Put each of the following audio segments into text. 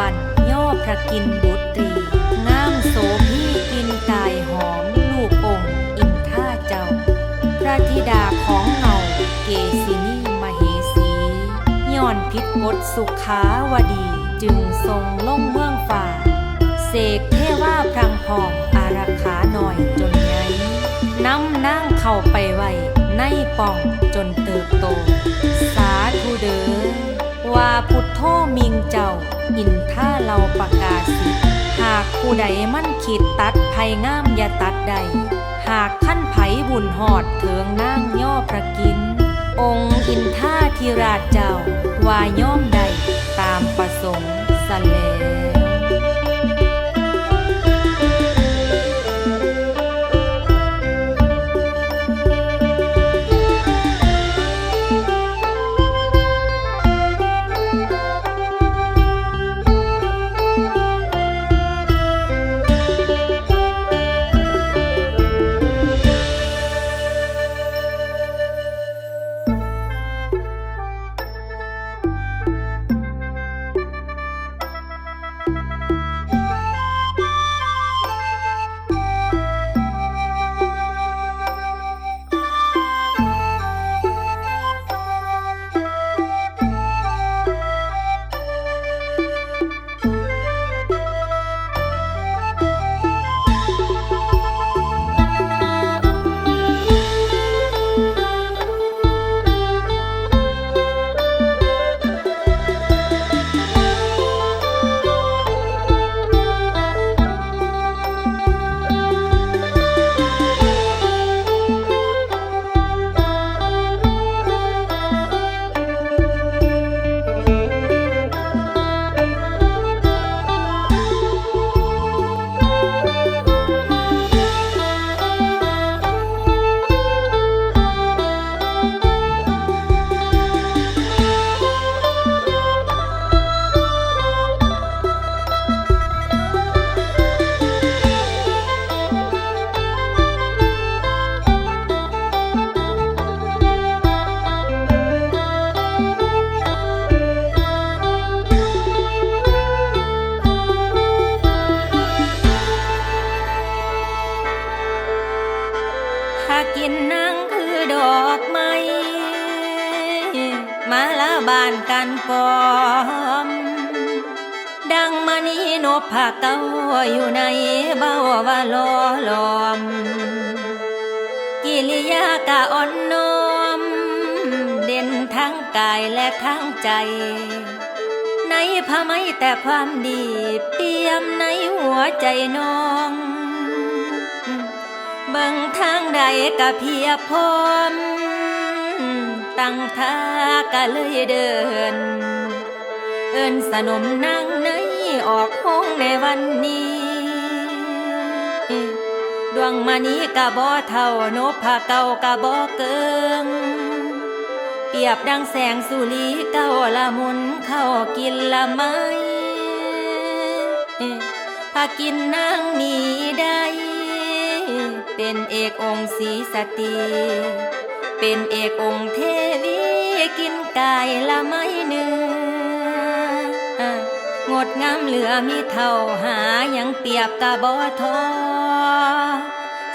บันย่อพระกินบุตรีงามโสพี่กินกายหอมลูกองค์อินท่าเจ้า พระธิดาของเงาเกศินีมเหสีย้อนพิษกฎสุขาวดี จึงทรงล่งเมืองฝ่า เสกเทว่าพรังพองอารักขาหน่อยจนไงน้ำนั่งเข้าไปไว้ในป่องจนเติบโต ท่อมิงเจ้า อินท่าเราประกาศสิหากผู้ใดมั่นขีดตัดภัยงามอย่าตัดใด หากขั้นไผบุญหอดเถิงนั่งย่อประกิน องค์อินท่าธิราชเจ้า ว่าย่อมใดตามประสงค์สแลานกันปอม ดังมณีนพผาเก้าอยู่ในเบ้าว่าลอลอม กิริยากะอ่อนน้อม เด่นทั้งกายและทั้งใจ ในผ้าไหมแต่ความดีเปี่ยมในหัวใจน้องเบิ่งทางใดกะเพียบพร้อม ตั้งท่ากะเลยเดิน เอินสนมนั่งในออกห้องในวันนี้ ดวงมณีกะบ่เท่านพผาเก่ากะบ่เกิง เปรียบดังแสงสุรีเก้าละมุนเข้ากินละไม้พากินนางนี้ได้ เป็นเอกองค์ศรีสตรี เป็นเอกองค์เทวีกินกายละไม้เนื้องดงามเหลือมีเท่าหายังเปียบกะบ่ทอ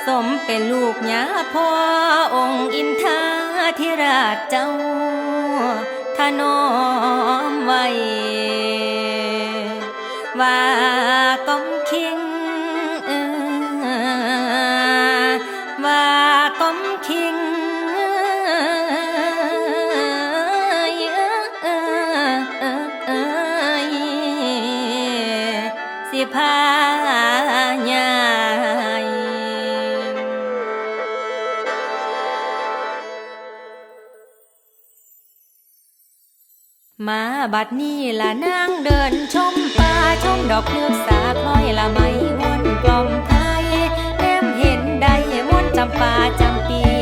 สมเป็นลูกยาพ่อองค์อินทาธิราชเจ้าถนอมไว้ว่า พาใหญ่มาบัดนี้ละนางเดินชมป่าชมดอกเลือกสาคล้อยละไม้วนกล่อมไทยแนมเห็นใดมวนจำป่าจำปี